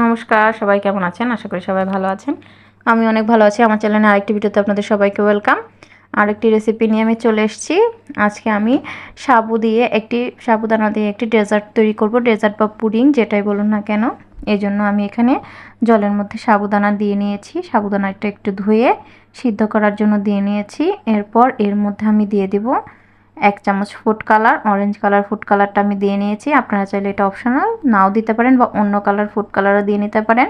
নমস্কার, সবাই কেমন আছেন? আশা করি সবাই ভালো আছেন। আমি অনেক ভালো আছি। আমার চ্যানেলে আরেকটি ভিডিওতে আপনাদের সবাইকে ওয়েলকাম। আরেকটি রেসিপি নিয়ে আমি চলে এসেছি। আজকে আমি সাবু দিয়ে একটি, সাবুদানা দিয়ে একটি ডেজার্ট তৈরি করব। ডেজার্ট বা পুডিং যেটাই বলুন না কেন। এই জন্য আমি এখানে জলের মধ্যে সাবুদানা দিয়ে নিয়েছি। সাবুদানাটা একটু ধুয়ে সিদ্ধ করার জন্য দিয়ে নিয়েছি। এরপর এর মধ্যে আমি দিয়ে দেবো এক চামচ food colour orange colour food কালারটা আমি দিয়ে নিয়েছি। আপনারা চাইলে এটা অপশনাল নাও দিতে পারেন বা অন্য কালার ফুড কালারও দিয়ে নিতে পারেন।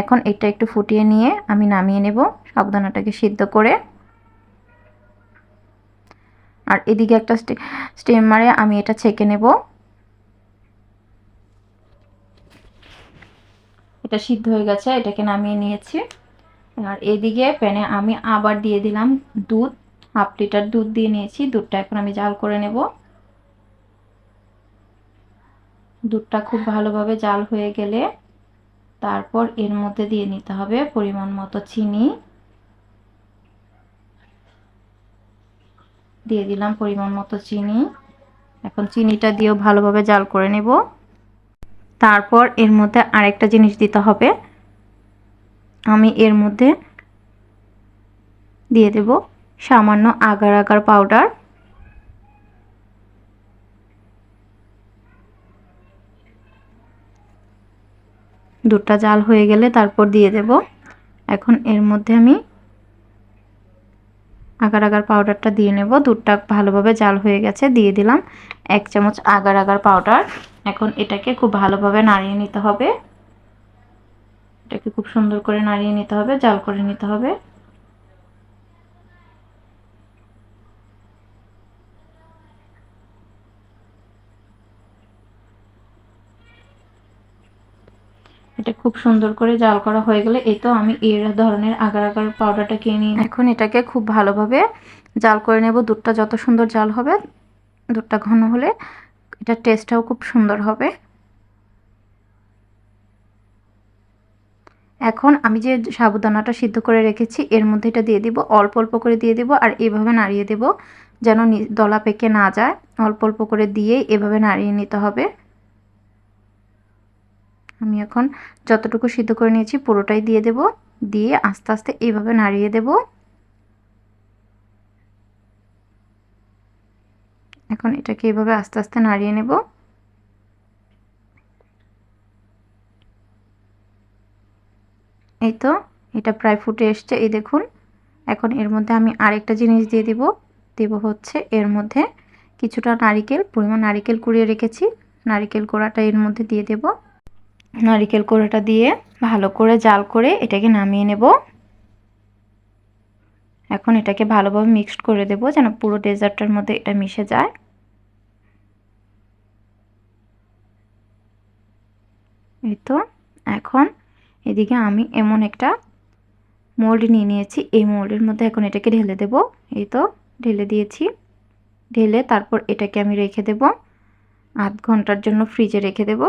এখন এটা একটু ফুটিয়ে নিয়ে আমি নামিয়ে নেব সাবধানাটাকে সিদ্ধ করে। আর এদিকে একটা স্টিম মারে আমি এটা ছেঁকে নেব। এটা সিদ্ধ হয়ে গেছে, এটাকে নামিয়ে নিয়েছি। আর এদিকে প্যানে আমি আবার দিয়ে দিলাম দুধ। হাফ লিটার দুধ দিয়ে নিয়েছি। দুধটা এখন আমি জাল করে নেব। দুধটা খুব ভালোভাবে জাল হয়ে গেলে তারপর এর মধ্যে দিয়ে নিতে হবে পরিমাণ মতো চিনি। দিয়ে দিলাম পরিমাণ মতো চিনি। এখন চিনিটা দিয়েও ভালোভাবে জাল করে নেব। তারপর এর মধ্যে আরেকটা জিনিস দিতে হবে। আমি এর মধ্যে দিয়ে দেব সামান্য আগার আগার পাউডার দুধটা জাল হয়ে গেলে তারপর দিয়ে দেব। এখন এর মধ্যে আমি আগার আগার পাউডারটা দিয়ে নেব। দুধটা ভালোভাবে জাল হয়ে গেছে, দিয়ে দিলাম এক চামচ আগার আগার পাউডার এখন এটাকে খুব ভালোভাবে নাড়িয়ে নিতে হবে। এটাকে খুব সুন্দর করে নাড়িয়ে নিতে হবে, জাল করে নিতে হবে। এটা খুব সুন্দর করে জাল করা হয়ে গেলে এই তো আমি এর ধরনের আগার আগার পাউডারটা কিনে নিই এখন এটাকে খুব ভালোভাবে জাল করে নেব। দুধটা যত সুন্দর জাল হবে, দুধটা ঘন হলে এটার টেস্টটাও খুব সুন্দর হবে। এখন আমি যে সাবুদানাটা সিদ্ধ করে রেখেছি, এর মধ্যে এটা দিয়ে দিব, অল্প অল্প করে দিয়ে দিব আর এভাবে নাড়িয়ে দেব, যেন দলা পেকে না যায়। অল্প অল্প করে দিয়ে এভাবে নাড়িয়ে নিতে হবে। আমি এখন যতটুকু সিদ্ধ করে নিয়েছি পুরোটাই দিয়ে দেব। দিয়ে আস্তে আস্তে এইভাবে নাড়িয়ে দেব। এখন এটাকে এভাবে আস্তে আস্তে নাড়িয়ে নেব। এই তো, এটা প্রায় ফুটে এসছে, এই দেখুন। এখন এর মধ্যে আমি আরেকটা জিনিস দিয়ে দিব। দেব হচ্ছে এর মধ্যে কিছুটা নারিকেল, পরিমাণ নারিকেল কুড়িয়ে রেখেছি। নারিকেল কোড়াটা এর মধ্যে দিয়ে দেব। নারিকেল কোড়াটা দিয়ে ভালো করে জাল করে এটাকে নামিয়ে নেব। এখন এটাকে ভালোভাবে মিক্সড করে দেব যেন পুরো ডেজার্টটার মধ্যে এটা মিশে যায়। এই তো, এখন এদিকে আমি এমন একটা মোল্ড নিয়ে নিয়েছি। এই মোল্ডের মধ্যে এখন এটাকে ঢেলে দেব। এই তো, ঢেলে দিয়েছি। ঢেলে তারপর এটাকে আমি রেখে দেব। আধ ঘণ্টার জন্য ফ্রিজে রেখে দেব।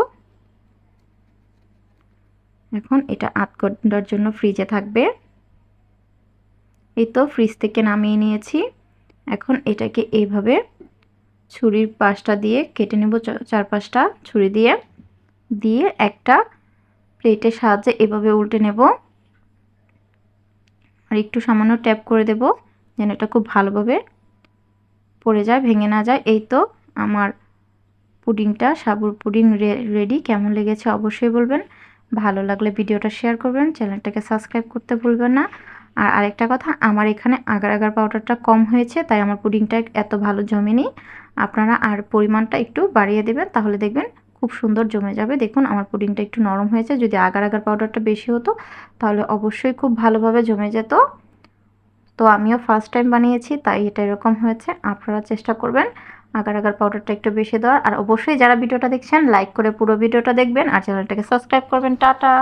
এখন এটা আধ ঘণ্টার জন্য ফ্রিজে থাকবে। এই তো ফ্রিজ থেকে নামিয়ে নিয়েছি। এখন এটাকে এইভাবে ছুরির পাশটা দিয়ে কেটে নেব চার পাঁচটা ছুরি দিয়ে। দিয়ে একটা প্লেটের সাহায্যে এভাবে উল্টে নেব। আর একটু সামান্য ট্যাপ করে দেব যেন এটা খুব ভালোভাবে পড়ে যায়, ভেঙে না যায়। এই তো আমার পুডিংটা, সাবুর পুডিং রেডি কেমন লেগেছে অবশ্যই বলবেন। ভালো লাগলে ভিডিওটা শেয়ার করবেন, চ্যানেলটাকে সাবস্ক্রাইব করতে ভুলবেন না। আর আরেকটা কথা, আমার এখানে আগার আগার পাউডারটা কম হয়েছে, তাই আমার পুডিংটা এত ভালো জমেনি। আপনারা আর পরিমাণটা একটু বাড়িয়ে দেবেন, তাহলে দেখবেন খুব সুন্দর জমে যাবে। দেখুন, আমার পুডিংটা একটু নরম হয়েছে, যদি আগার আগার পাউডারটা বেশি হতো, তাহলে অবশ্যই খুব ভালোভাবে জমে যেত। তো আমিও ফার্স্ট টাইম বানিয়েছি, তাই এটা এরকম হয়েছে। আপনারা চেষ্টা করবেন। আগার আগার পাউডারটা একটু বেশি দেওয়ার। আর অবশ্যই যারা ভিডিওটা দেখছেন লাইক করে পুরো ভিডিওটা দেখবেন। আর চ্যানেলটাকে সাবস্ক্রাইব করবেন। টাটা!